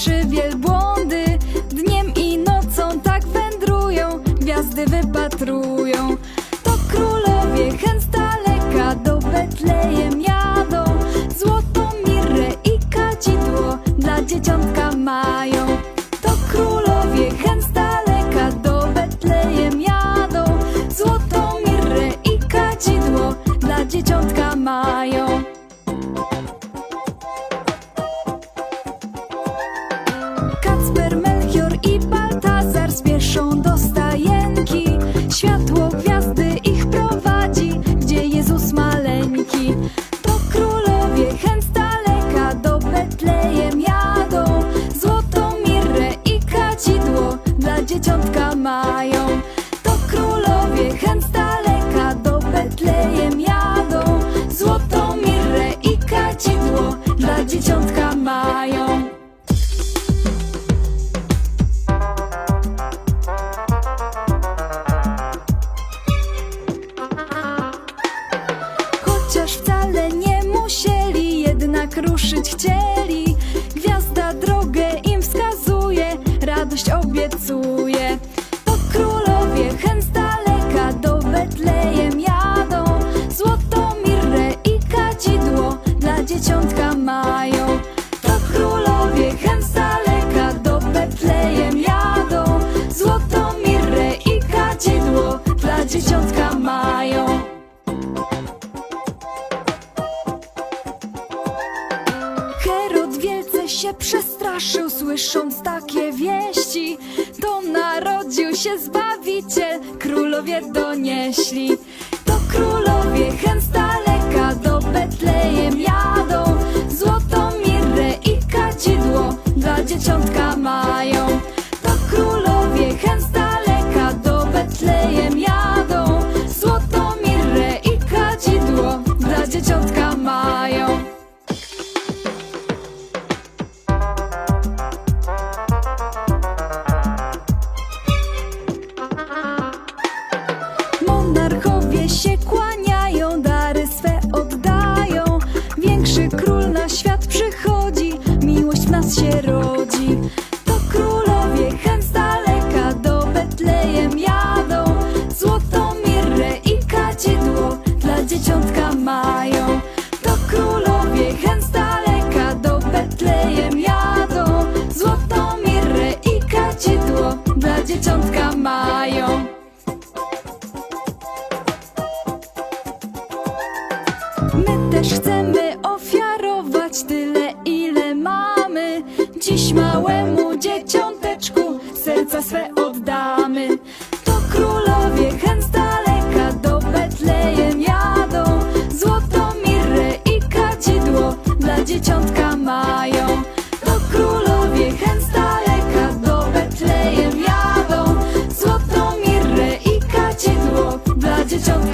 trzy wielbłądy. Dniem i nocą tak wędrują Gwiazdy wypatrują. To królowie chęt z daleka Do Betlejem jadą. Złotą mirę i kadzidło Dla dzieciątka mają. To królowie chęt z daleka Do Betlejem jadą. Złotą mirę i kadzidło Dla dzieciątka mają. To królowie chęt z daleka do Betlejem jadą. Złotą mirrę i kadzidło dla dzieciątka mają. Chociaż wcale nie musieli, jednak ruszyć chcieli. Gwiazda drogę im wskazuje, radość obiecuje. Przestraszył, słysząc takie wieści. To narodził się Zbawiciel, królowie donieśli. To królowie chęt z daleka do Betlejem jadą. Złotą mirrę i kadzidło dla dzieciątka mają. To królowie chęt z daleka do Betlejem jadą. Złotą mirrę i kadzidło dla dzieciątka król na świat przychodzi, miłość w nas się rodzi. To królowie chęt z daleka do Betlejem jadą. Złotą mirrę i kadzidło dla dzieciątka mają. To królowie chęt z daleka do Betlejem jadą. Złotą mirrę i kadzidło dla dzieciątka mają. My też chcemy ofiarować tyle, ile mamy. Dziś małemu dzieciąteczku serca swe oddamy. To królowie chęt z daleka do Betlejem jadą. Złotą mirrę i kadzidło dla dzieciątka mają. To królowie chęt z daleka do Betlejem jadą. Złotą mirrę i kadzidło dla dzieciątka